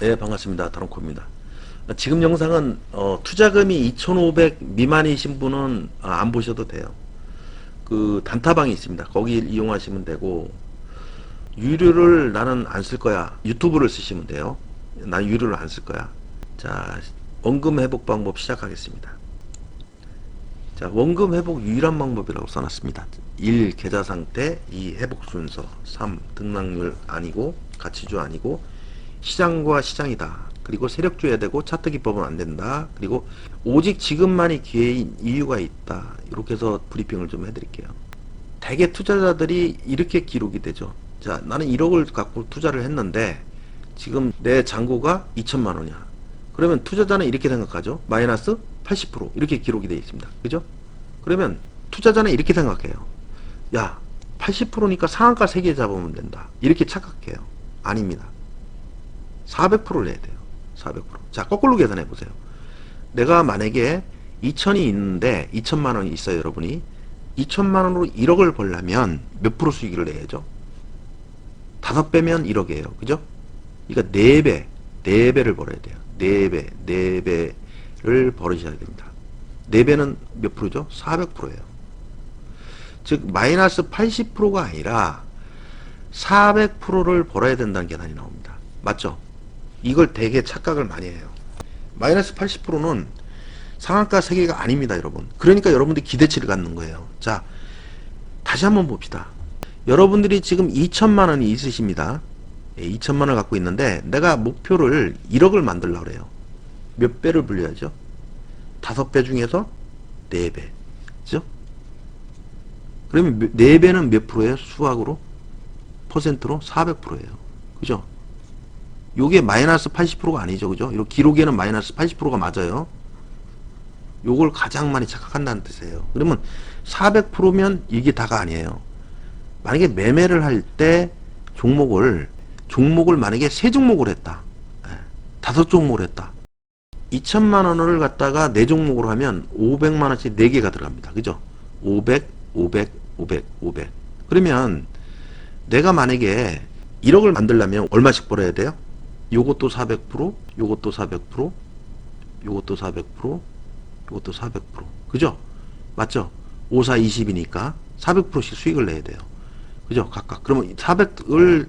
네, 반갑습니다. 다롱코입니다. 지금 영상은 어, 투자금이 2,500 미만이신 분은 아, 안 보셔도 돼요. 그 단타방이 있습니다. 거기 이용하시면 되고 유료를 나는 안 쓸 거야. 유튜브를 쓰시면 돼요. 난 유료를 안 쓸 거야. 자, 원금 회복 방법 시작하겠습니다. 자, 원금 회복 유일한 방법이라고 써놨습니다. 1. 계좌 상태 2. 회복 순서 3. 등락률 아니고 가치주 아니고 시장과 시장이다. 그리고 세력주야 되고 차트 기법은 안 된다. 그리고 오직 지금만이 기회인 이유가 있다. 이렇게 해서 브리핑을 좀 해드릴게요. 대개 투자자들이 이렇게 기록이 되죠. 자, 나는 1억을 갖고 투자를 했는데 지금 내 잔고가 2천만 원이야. 그러면 투자자는 이렇게 생각하죠. 마이너스 80% 이렇게 기록이 되어 있습니다. 그죠? 그러면 투자자는 이렇게 생각해요. 야, 80%니까 상한가 3개 잡으면 된다. 이렇게 착각해요. 아닙니다. 400%를 내야 돼요. 400%. 자, 거꾸로 계산해 보세요. 내가 만약에 2천이 있는데 2천만 원이 있어요, 여러분이. 2천만 원으로 1억을 벌려면 몇 프로 수익을 내야죠? 다섯 배면 1억이에요. 그죠? 그러니까 4배, 4배를 벌어야 돼요. 4배, 4배를 벌으셔야 됩니다. 4배는 몇 프로죠? 400%예요. 즉 마이너스 80%가 아니라 400%를 벌어야 된다는 계산이 나옵니다. 맞죠? 이걸 되게 착각을 많이 해요. 마이너스 80%는 상한가 세계가 아닙니다, 여러분. 그러니까 여러분들이 기대치를 갖는 거예요. 자, 다시 한번 봅시다. 여러분들이 지금 2천만 원이 있으십니다. 예, 2천만 원을 갖고 있는데 내가 목표를 1억을 만들려고 그래요. 몇 배를 불려야죠? 다섯 배 중에서 네 배. 그죠? 그러면 네 배는 몇 프로예요? 수학으로? 퍼센트로? 400%예요. 그죠? 요게 마이너스 80%가 아니죠. 그죠? 요 기록에는 마이너스 80%가 맞아요. 요걸 가장 많이 착각한다는 뜻이에요. 그러면 400%면 이게 다가 아니에요. 만약에 매매를 할 때 종목을 종목을 만약에 세 종목을 했다. 예, 다섯 종목을 했다. 2천만 원을 갖다가 네 종목으로 하면 500만 원씩 네 개가 들어갑니다. 그죠? 500, 500, 500, 500. 그러면 내가 만약에 1억을 만들려면 얼마씩 벌어야 돼요? 요것도 400%, 요것도 400%, 요것도 400%, 요것도 400%. 그죠? 맞죠? 5, 4, 20이니까 400%씩 수익을 내야 돼요. 그죠? 각각. 그러면 400을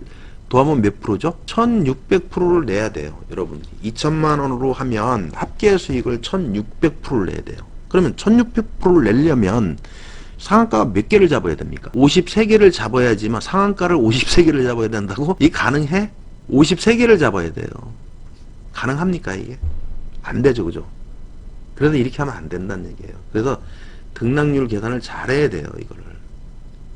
더하면 몇 프로죠? 1600%를 내야 돼요. 여러분. 2천만 원으로 하면 합계 수익을 1600%를 내야 돼요. 그러면 1600%를 내려면 상한가가 몇 개를 잡아야 됩니까? 53개를 잡아야지만 상한가를 53개를 잡아야 된다고? 이게 가능해? 53개를 잡아야 돼요. 가능합니까 이게? 안 되죠. 그죠? 그래서 이렇게 하면 안 된다는 얘기예요. 그래서 등락률 계산을 잘해야 돼요. 이거를.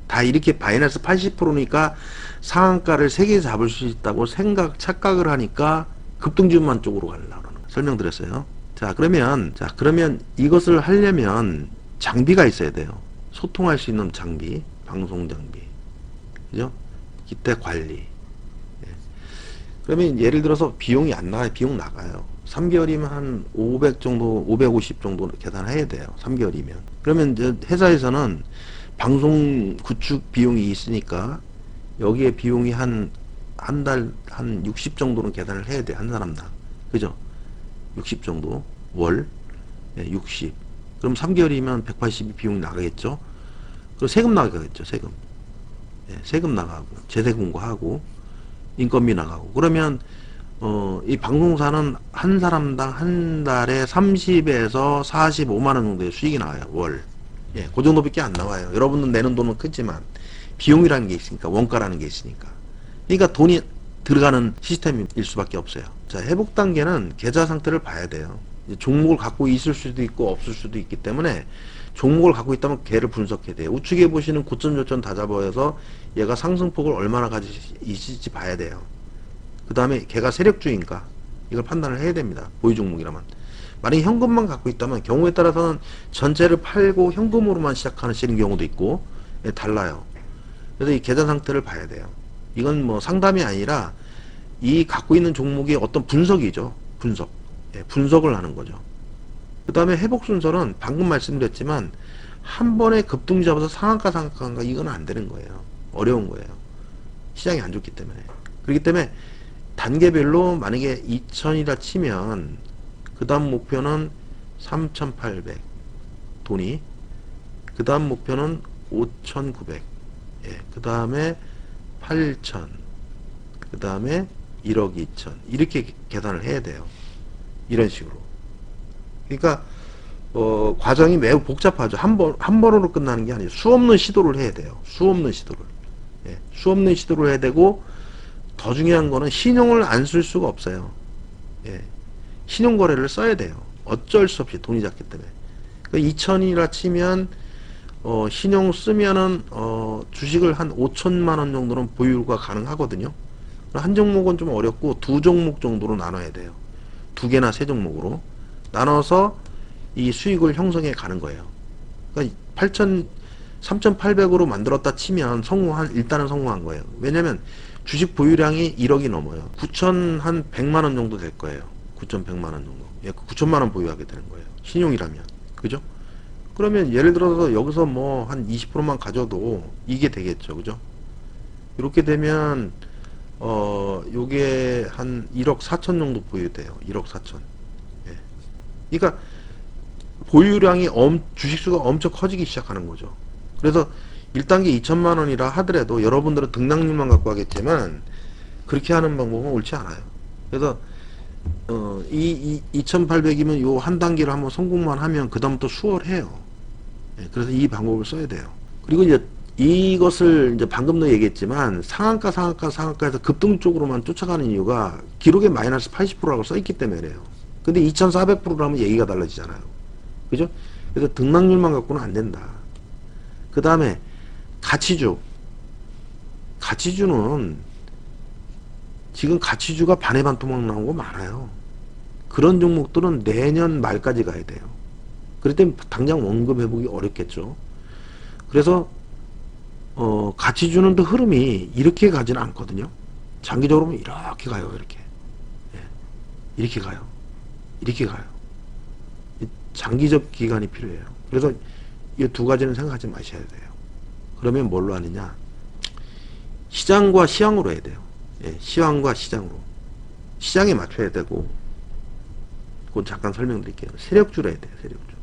다 이렇게 마이너스 80%니까 상한가를 3개 잡을 수 있다고 생각, 착각을 하니까 급등주만 쪽으로 가려고. 설명드렸어요. 자, 그러면, 자, 그러면 이것을 하려면 장비가 있어야 돼요. 소통할 수 있는 장비, 방송 장비. 그죠? 기타 관리. 예. 그러면 예를 들어서 비용이 안 나가요. 비용 나가요. 3개월이면 한 500 정도, 550 정도 계산해야 돼요. 3개월이면. 그러면 이제 회사에서는 방송 구축 비용이 있으니까 여기에 비용이 한, 한 달, 한 60 정도는 계산을 해야 돼. 한 사람당. 그죠? 60 정도. 월. 네, 60. 그럼 3개월이면 180이 비용이 나가겠죠? 그리고 세금 나가겠죠, 세금. 네, 세금 나가고, 재세금고하고, 인건비 나가고. 그러면, 어, 이 방송사는 한 사람당 한 달에 30에서 45만 원 정도의 수익이 나와요, 월. 예, 그 정도밖에 안 나와요. 여러분은 내는 돈은 크지만 비용이라는 게 있으니까 원가라는 게 있으니까. 그러니까 돈이 들어가는 시스템일 수밖에 없어요. 자, 회복 단계는 계좌 상태를 봐야 돼요. 종목을 갖고 있을 수도 있고 없을 수도 있기 때문에 종목을 갖고 있다면 걔를 분석해야 돼요. 우측에 보시는 고점 저점 다 잡아서 얘가 상승폭을 얼마나 가지고 있을지 봐야 돼요. 그 다음에 걔가 세력주인가 이걸 판단을 해야 됩니다. 보유 종목이라면. 만약에 현금만 갖고 있다면 경우에 따라서는 전체를 팔고 현금으로만 시작하시는 경우도 있고 예, 달라요. 그래서 이 계좌 상태를 봐야 돼요. 이건 뭐 상담이 아니라 이 갖고 있는 종목의 어떤 분석이죠. 분석. 예, 분석을 하는 거죠. 그 다음에 회복 순서는 방금 말씀드렸지만 한 번에 급등 잡아서 상한가 상한가 이건 안 되는 거예요. 어려운 거예요. 시장이 안 좋기 때문에. 그렇기 때문에 단계별로 만약에 2000이라 치면 그 다음 목표는 3800 돈이 그 다음 목표는 5900 예, 그 다음에 8000그 다음에 1억 2천 이렇게 계산을 해야 돼요 이런 식으로. 그러니까 어, 과정이 매우 복잡하죠. 한 번 한 번으로 끝나는 게 아니에요. 수 없는 시도를 해야 돼요. 수 없는 시도를. 예, 수 없는 시도를 해야 되고 더 중요한 거는 신용을 안 쓸 수가 없어요. 예, 신용 거래를 써야 돼요. 어쩔 수 없이 돈이 작기 때문에. 그 2천이라 치면 어, 신용 쓰면은 어, 주식을 한 5천만 원 정도는 보유가 가능하거든요. 한 종목은 좀 어렵고 두 종목 정도로 나눠야 돼요. 두 개나 세 종목으로 나눠서 이 수익을 형성해 가는 거예요. 그러니까 8천 3,800으로 만들었다 치면 성공한 일단은 성공한 거예요. 왜냐면 주식 보유량이 1억이 넘어요. 9천 한 100만 원 정도 될 거예요. 9,100만 원 정도. 예, 9천만 원 보유하게 되는 거예요. 신용이라면. 그죠? 그러면 예를 들어서 여기서 뭐 한 20%만 가져도 이게 되겠죠. 그죠? 이렇게 되면 어 요게 한 1억 4천 정도 보유돼요. 1억 4천. 예. 그러니까 보유량이 엄 주식수가 엄청 커지기 시작하는 거죠. 그래서 1단계 2천만 원이라 하더라도 여러분들은 등락률만 갖고 하겠지만 그렇게 하는 방법은 옳지 않아요. 그래서 어, 이, 이 2800이면 요 한 단계를 한번 성공만 하면 그다음부터 수월해요. 예, 그래서 이 방법을 써야 돼요. 그리고 이제 이것을 이제 방금도 얘기했지만 상한가 상한가 상한가에서 급등 쪽으로만 쫓아가는 이유가 기록에 마이너스 80%라고 써 있기 때문에요. 근데 2400%라면 얘기가 달라지잖아요. 그죠? 그래서 등락률만 갖고는 안 된다. 그 다음에 가치주. 가치주는 지금 가치주가 반의 반 토막 나온 거 많아요. 그런 종목들은 내년 말까지 가야 돼요. 그럴 땐 당장 원금 회복이 어렵겠죠. 그래서 어, 가치주는 또 흐름이 이렇게 가지는 않거든요. 장기적으로 보면 이렇게 가요, 이렇게. 예. 이렇게 가요. 이렇게 가요. 이 장기적 기간이 필요해요. 그래서 이 두 가지는 생각하지 마셔야 돼요. 그러면 뭘로 하느냐? 시장과 시황으로 해야 돼요. 예, 시황과 시장으로. 시장에 맞춰야 되고, 그건 잠깐 설명드릴게요. 세력주로 해야 돼요, 세력주.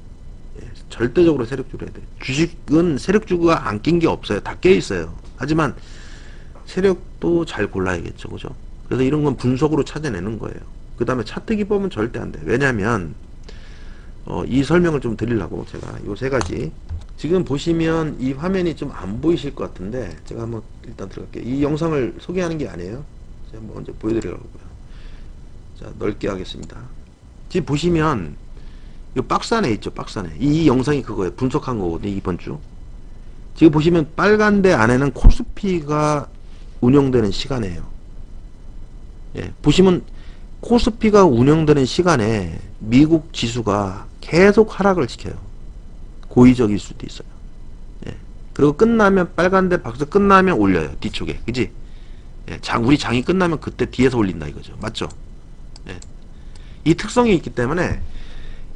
예, 절대적으로 세력주로 해야 돼요. 주식은 세력주가 안 낀 게 없어요. 다 깨 있어요. 하지만 세력도 잘 골라야겠죠, 그죠? 그래서 이런 건 분석으로 찾아내는 거예요. 그 다음에 차트 기법은 절대 안 돼. 왜냐면, 어, 이 설명을 좀 드리려고 제가 요 세 가지. 지금 보시면 이 화면이 좀 안 보이실 것 같은데, 제가 한번 일단 들어갈게요. 이 영상을 소개하는 게 아니에요. 제가 먼저 보여드리려고요. 자, 넓게 하겠습니다. 지금 보시면, 이 박스 안에 있죠, 박스 안에. 이 영상이 그거예요. 분석한 거거든요, 이번 주. 지금 보시면 빨간 데 안에는 코스피가 운영되는 시간이에요. 예, 보시면 코스피가 운영되는 시간에 미국 지수가 계속 하락을 시켜요. 고의적일 수도 있어요. 예, 그리고 끝나면 빨간데 박스 끝나면 올려요. 뒤쪽에. 그지? 예, 장, 우리 장이 끝나면 그때 뒤에서 올린다 이거죠. 맞죠? 예. 이 특성이 있기 때문에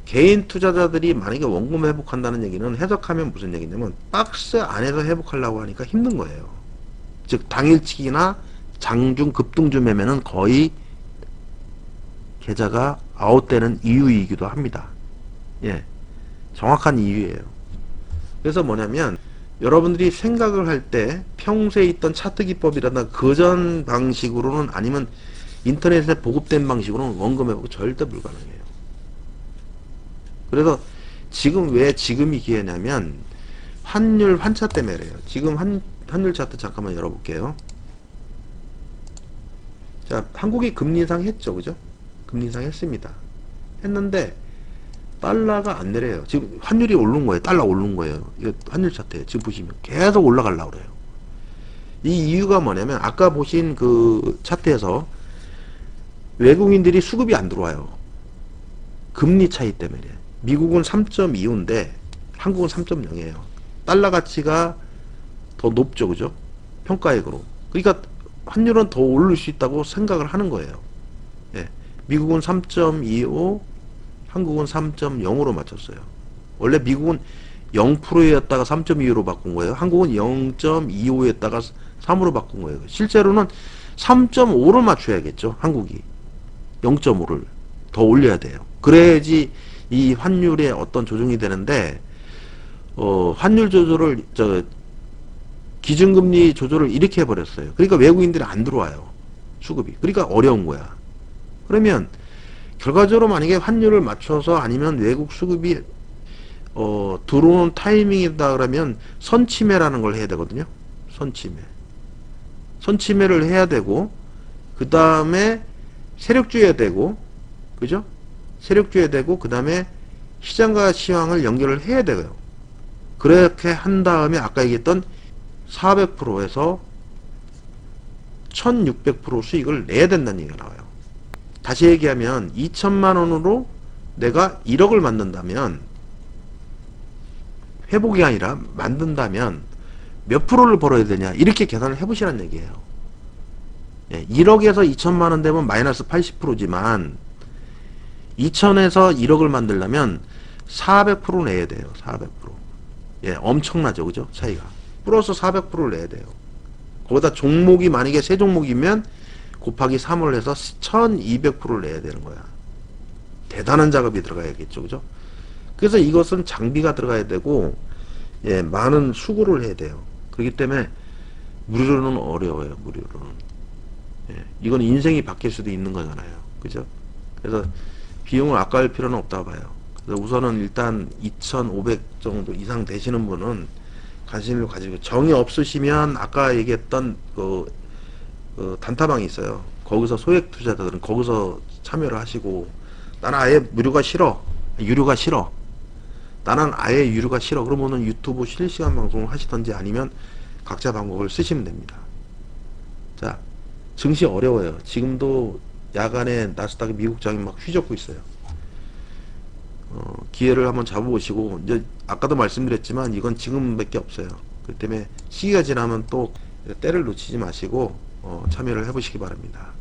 개인 투자자들이 만약에 원금 회복한다는 얘기는 해석하면 무슨 얘기냐면 박스 안에서 회복하려고 하니까 힘든 거예요. 즉 당일치기나 장중 급등주 매매는 거의 계좌가 아웃되는 이유이기도 합니다. 예. 정확한 이유예요. 그래서 뭐냐면 여러분들이 생각을 할 때 평소에 있던 차트 기법이라든가 그전 방식으로는 아니면 인터넷에 보급된 방식으로는 원금 회복 절대 불가능해요. 그래서 지금 왜 지금이 기회냐면 환율 환차 때문에 그래요. 지금 한, 환율 차트 잠깐만 열어볼게요. 자, 한국이 금리 인상 했죠. 그죠? 금리 인상 했습니다. 했는데 달러가 안 내려요. 지금 환율이 오른 거예요. 달러 오른 거예요. 이거 환율 차트에 지금 보시면 계속 올라가려고 그래요. 이 이유가 뭐냐면 아까 보신 그 차트에서 외국인들이 수급이 안 들어와요. 금리 차이 때문에. 미국은 3.25인데 한국은 3.0이에요. 달러 가치가 더 높죠. 그죠? 평가액으로. 그러니까 환율은 더 오를 수 있다고 생각을 하는 거예요. 예. 미국은 3.25, 한국은 3.0으로 맞췄어요. 원래 미국은 0%였다가 3.25로 바꾼 거예요. 한국은 0.25였다가 3으로 바꾼 거예요. 실제로는 3.5를 맞춰야겠죠. 한국이 0.5를 더 올려야 돼요. 그래야지 이 환율의 어떤 조정이 되는데 어, 환율 조절을 저 기준금리 조절을 이렇게 해버렸어요. 그러니까 외국인들이 안 들어와요. 수급이. 그러니까 어려운 거야. 그러면 결과적으로 만약에 환율을 맞춰서 아니면 외국 수급이 어, 들어오는 타이밍이다 그러면 선침해라는 걸 해야 되거든요. 선침해. 선침해를 해야 되고 그 다음에 세력주해야 되고 그죠? 세력주해야 되고 그 다음에 시장과 시황을 연결을 해야 돼요. 그렇게 한 다음에 아까 얘기했던 400%에서 1600% 수익을 내야 된다는 얘기가 나와요. 다시 얘기하면 2천만 원으로 내가 1억을 만든다면 회복이 아니라 만든다면 몇 프로를 벌어야 되냐 이렇게 계산을 해보시라는 얘기예요. 예, 1억에서 2천만 원 되면 마이너스 80%지만 2천에서 1억을 만들려면 400% 내야 돼요. 400%. 예, 엄청나죠. 그죠? 차이가. 플러스 400%를 내야 돼요. 거기다 종목이 만약에 세 종목이면 곱하기 3을 해서 1200%를 내야 되는 거야. 대단한 작업이 들어가야겠죠. 그죠? 그래서 이것은 장비가 들어가야 되고, 예, 많은 수고를 해야 돼요. 그렇기 때문에 무료로는 어려워요. 무료로는. 예, 이건 인생이 바뀔 수도 있는 거잖아요. 그죠? 그래서 비용을 아까울 필요는 없다고 봐요. 그래서 우선은 일단 2,500 정도 이상 되시는 분은 관심을 가지고 정이 없으시면 아까 얘기했던 그, 그 단타방이 있어요. 거기서 소액 투자자들은 거기서 참여를 하시고 나는 아예 무료가 싫어. 유료가 싫어. 나는 아예 유료가 싫어. 그러면은 유튜브 실시간 방송을 하시던지 아니면 각자 방법을 쓰시면 됩니다. 자, 증시 어려워요. 지금도 야간에 나스닥 미국 장이 막 휘젓고 있어요. 어, 기회를 한번 잡아보시고 이제 아까도 말씀드렸지만 이건 지금밖에 없어요. 그 때문에 시기가 지나면 또 때를 놓치지 마시고 어, 참여를 해보시기 바랍니다.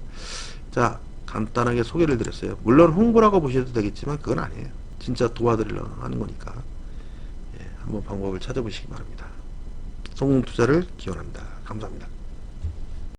자 간단하게 소개를 드렸어요. 물론 홍보라고 보셔도 되겠지만 그건 아니에요. 진짜 도와드리려 하는 거니까 예, 한번 방법을 찾아보시기 바랍니다. 성공 투자를 기원합니다. 감사합니다.